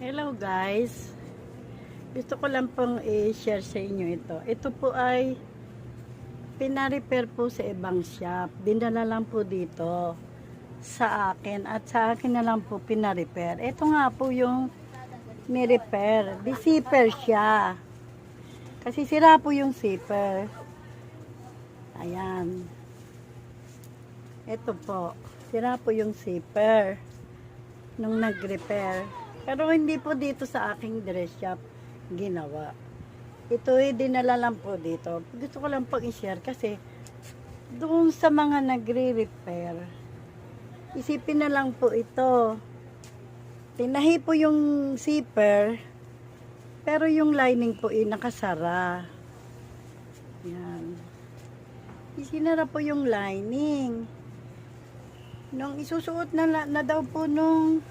Hello guys. Gusto ko lang pong i-share sa inyo ito. Ito po ay pina-repair po sa ibang shop. Dinala lang po dito sa akin at sa akin na lang po pina-repair. Ito nga po yung ni-repair. Di siya. Kasi sira po yung zipper. Ayan. Ito po. Sira po yung zipper nung nag-repair. Pero hindi po dito sa aking dress shop ginawa. Ito ay dinala lang po dito. Gusto ko lang pong i-share kasi doon sa mga nagre-repair, isipin na lang po ito. Tinahi po yung zipper, pero yung lining po ay nakasara. Yan. Isinara po yung lining. Nung isusuot na, na daw po nung